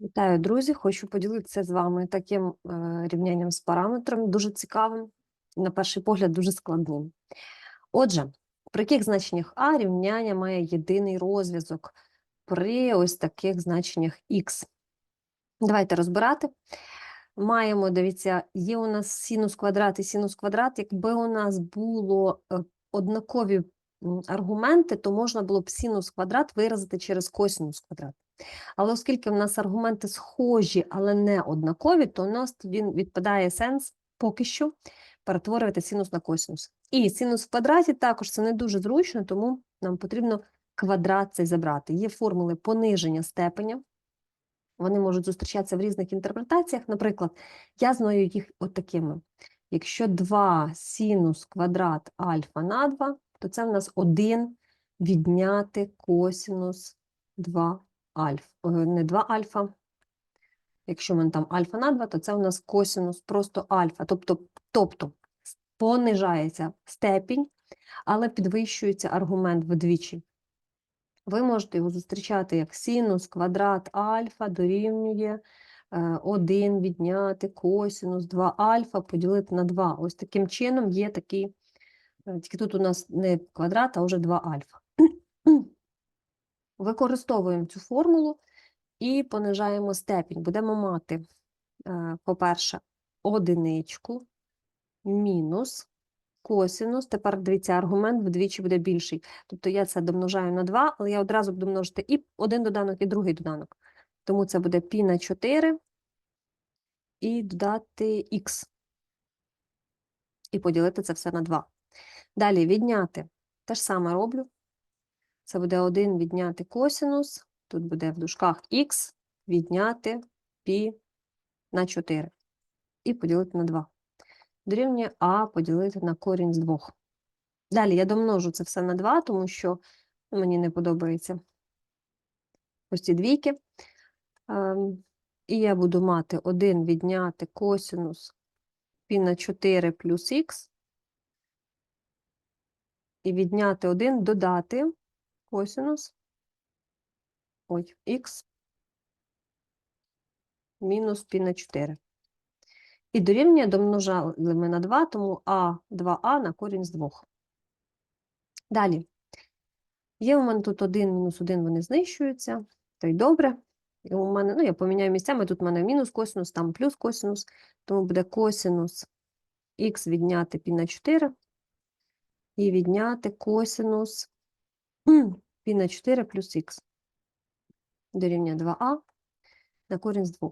Вітаю, друзі! Хочу поділитися з вами таким е, рівнянням з параметром, дуже цікавим, на перший погляд, дуже складним. Отже, при яких значеннях А рівняння має єдиний розв'язок при ось таких значеннях х. Давайте розбирати. Маємо, дивіться, є у нас синус квадрат і синус квадрат. Якби у нас було е, однакові аргументи, то можна було б синус квадрат виразити через косинус квадрат. Але оскільки в нас аргументи схожі, але не однакові, то у нас тоді відпадає сенс поки що перетворювати синус на косинус. І синус в квадраті також це не дуже зручно, тому нам потрібно квадрат цей забрати. Є формули пониження степеня. Вони можуть зустрічатися в різних інтерпретаціях. Наприклад, я знаю їх от. Якщо 2 синус квадрат альфа на 2, то це в нас 1 відняти косинус 2 альфа, е, не 2 альфа. Якщо мене там альфа на 2, то це у нас косинус просто альфа. Тобто, тобто понижається степінь, але підвищується аргумент вдвічі. Ви можете його зустрічати як синус квадрат альфа дорівнює 1 відняти косинус 2 альфа поділити на 2. Ось таким чином є такий, е, тільки тут у нас не квадрат, а вже 2 альфа. Використовуємо цю формулу і понижаємо степінь. Будемо мати, е, по-перше, одиничку мінус косинус. Тепер дивіться, аргумент вдвічі буде більший. Тобто я це домножаю на 2, але я одразу буду множити і один доданок, і другий доданок. Тому це буде π на 4 і додати х. І поділити це все на 2. Далі відняти. Те ж саме роблю. Це буде 1 відняти косинус, тут буде в дужках х відняти π на 4 і поділити на 2. Дорівнює а поділити на корінь з 2. Далі я домножу це все на 2, тому що мені не подобається ось ці двійки. Ем, І я буду мати 1 відняти косинус π на 4 плюс х, і відняти 1 додати косинус, ой, х мінус π на 4. І дорівнює домножали ми на 2, тому а 2а на корінь з 2. Далі. Є у мене тут 1 мінус 1, вони знищуються, то й добре. І у мене, ну, я поміняю місцями, тут у мене мінус косинус, там плюс косинус, тому буде косинус х відняти π на 4 і відняти косинус π на 4 плюс х дорівнює 2а на корінь з 2.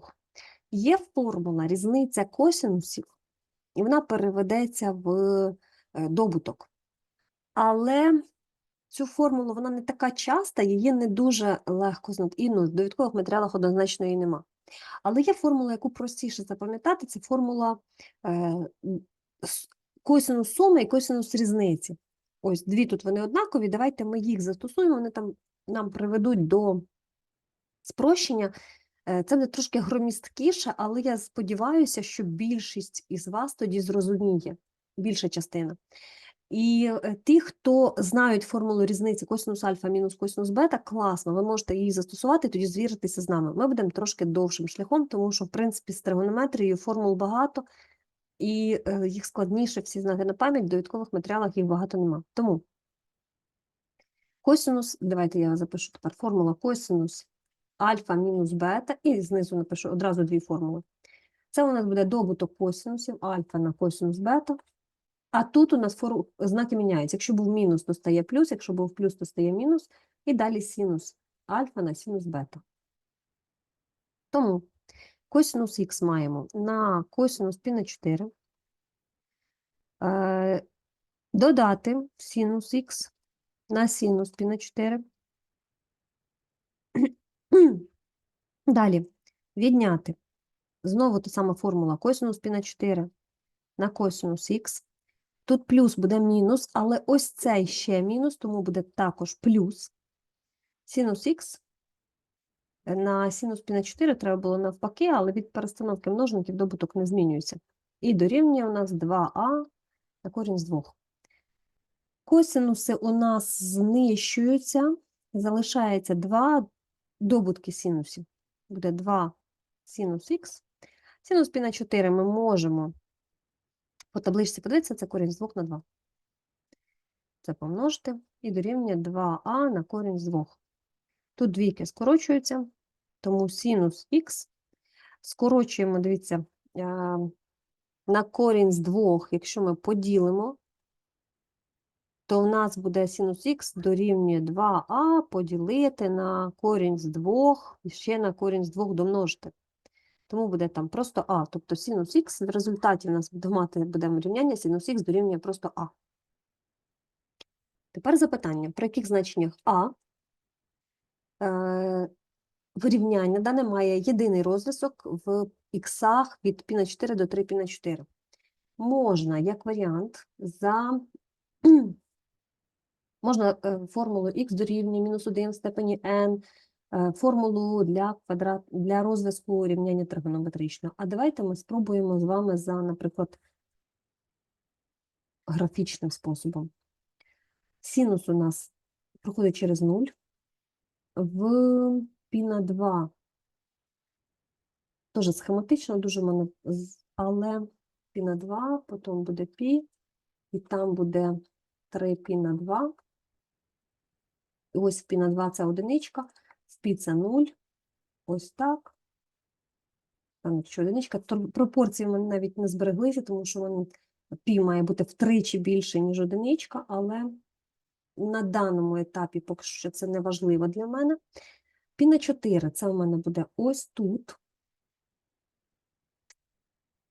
Є формула різниця косинусів, і вона переведеться в е, добуток. Але цю формулу вона не така часта, її не дуже легко знати. І ну, в довідкових матеріалах однозначно її нема. Але є формула, яку простіше запам'ятати, це формула е, косинус суми і косинус різниці. Ось дві тут вони однакові, давайте ми їх застосуємо, вони там нам приведуть до спрощення. Е, Це буде трошки громісткіше, але я сподіваюся, що більшість із вас тоді зрозуміє, більша частина. І е, ті, хто знають формулу різниці косинус альфа мінус косинус бета, класно, ви можете її застосувати, тоді звіритися з нами. Ми будемо трошки довшим шляхом, тому що, в принципі, з тригонометрією формул багато, і е, їх складніше всі знати на пам'ять, в довідкових матеріалах їх багато нема. Тому косинус, давайте я запишу тепер формула косинус альфа мінус бета, і знизу напишу одразу дві формули. Це у нас буде добуток косинусів альфа на косинус бета. А тут у нас фор... знаки міняються. Якщо був мінус, то стає плюс, якщо був плюс, то стає мінус, і далі синус альфа на синус бета. Тому косинус х маємо на косинус π на 4. Е, додати синус х на синус π на 4. Далі відняти. Знову та сама формула косинус π на 4 на косинус х. Тут плюс буде мінус, але ось цей ще мінус, тому буде також плюс. Синус х на синус π на 4 треба було навпаки, але від перестановки множників добуток не змінюється. І дорівнює у нас 2а на корінь з 2. Косинуси у нас знищуються, залишається 2 добутки синусів. буде 2 синус х. Синус пі на 4 ми можемо по табличці подивитися, це корінь з 2 на 2. Це помножити і дорівнює 2а на корінь з 2. Тут двійки скорочуються, тому синус х скорочуємо, дивіться, е, на корінь з 2, якщо ми поділимо, то у нас буде синус х дорівнює 2а поділити на корінь з 2 і ще на корінь з 2 домножити. Тому буде там просто а, тобто синус х, в результаті в нас буде мати будемо рівняння, синус х дорівнює просто а. Тепер запитання, при яких значеннях а вирівняння дане має єдиний розв'язок в іксах від π на 4 до 3 π на 4. Можна, як варіант, за можна е, формулу х дорівнює мінус 1 в степені n, е, формулу для, квадрат, для розв'язку рівняння тригонометричного. А давайте ми спробуємо з вами за, наприклад, графічним способом. Синус у нас проходить через 0, в піна 2. Тоже схематично, дуже в мене, але піна 2, потім буде пі, і там буде 3 піна 2. І ось в піна 2 це одиничка, в пі це 0. Ось так. Там якщо одиничка, пропорції в мене навіть не збереглися, тому що вони пі має бути втричі більше, ніж одиничка, але на даному етапі поки що це не важливо для мене. Пі на 4 це у мене буде ось тут.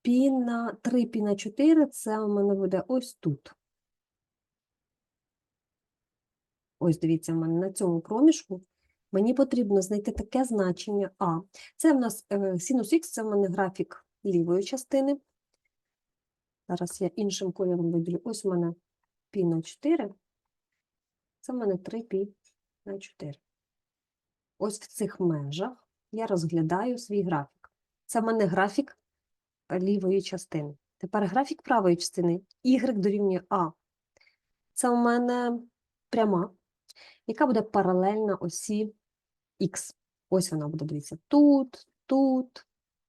Пі на 3 пі на 4 це у мене буде ось тут. Ось дивіться, в мене на цьому проміжку мені потрібно знайти таке значення А. Це в нас е, синус х, це в мене графік лівої частини. Зараз я іншим кольором виділю. Ось у мене пі на 4. Це в мене 3 пі на 4. Ось в цих межах я розглядаю свій графік. Це в мене графік лівої частини. Тепер графік правої частини y дорівнює А. Це у мене пряма, яка буде паралельна осі Х. Ось вона буде, дивіться, тут, тут,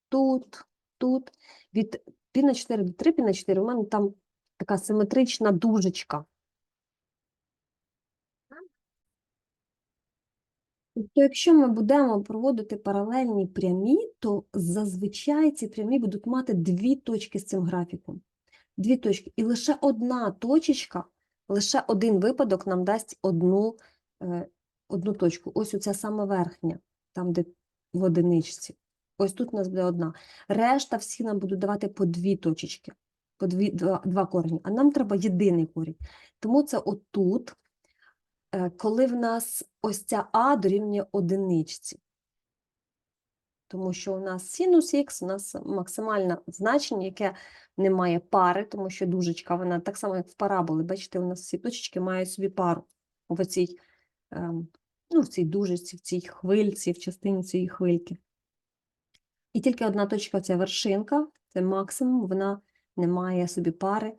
тут, тут. Від π на 4 до 3 π на 4 у мене там така симетрична дужечка. Тобто, якщо ми будемо проводити паралельні прямі, то зазвичай ці прямі будуть мати дві точки з цим графіком. Дві точки. І лише одна точечка, лише один випадок нам дасть одну, е, одну точку. Ось оця саме верхня, там, де в одиничці. Ось тут у нас буде одна. Решта всі нам будуть давати по дві точечки, по дві, два, два корені. А нам треба єдиний корінь. Тому це отут коли в нас ось ця А дорівнює одиничці. Тому що у нас синус х, у нас максимальне значення, яке не має пари, тому що дужечка, вона так само, як в параболи. Бачите, у нас всі точечки мають собі пару в цій, ем, ну, в цій дужечці, в цій хвильці, в частині цієї хвильки. І тільки одна точка, ця вершинка, це максимум, вона не має собі пари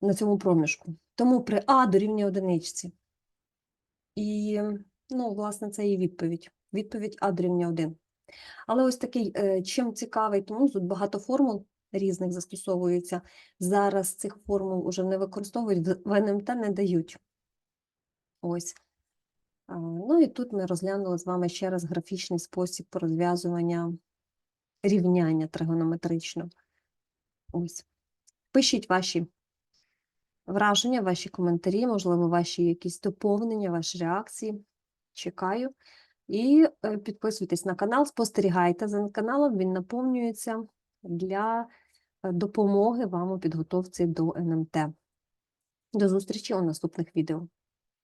на цьому проміжку. Тому при А дорівнює одиничці. І, ну, власне, це і відповідь. Відповідь А дорівнює 1. Але ось такий, е, чим цікавий, тому тут багато формул різних застосовується. Зараз цих формул вже не використовують, в НМТ не дають. Ось. Ну і тут ми розглянули з вами ще раз графічний спосіб розв'язування рівняння тригонометричного. Ось. Пишіть ваші враження, ваші коментарі, можливо, ваші якісь доповнення, ваші реакції. Чекаю. І е, підписуйтесь на канал, спостерігайте за каналом, він наповнюється для е, допомоги вам у підготовці до НМТ. До зустрічі у наступних відео.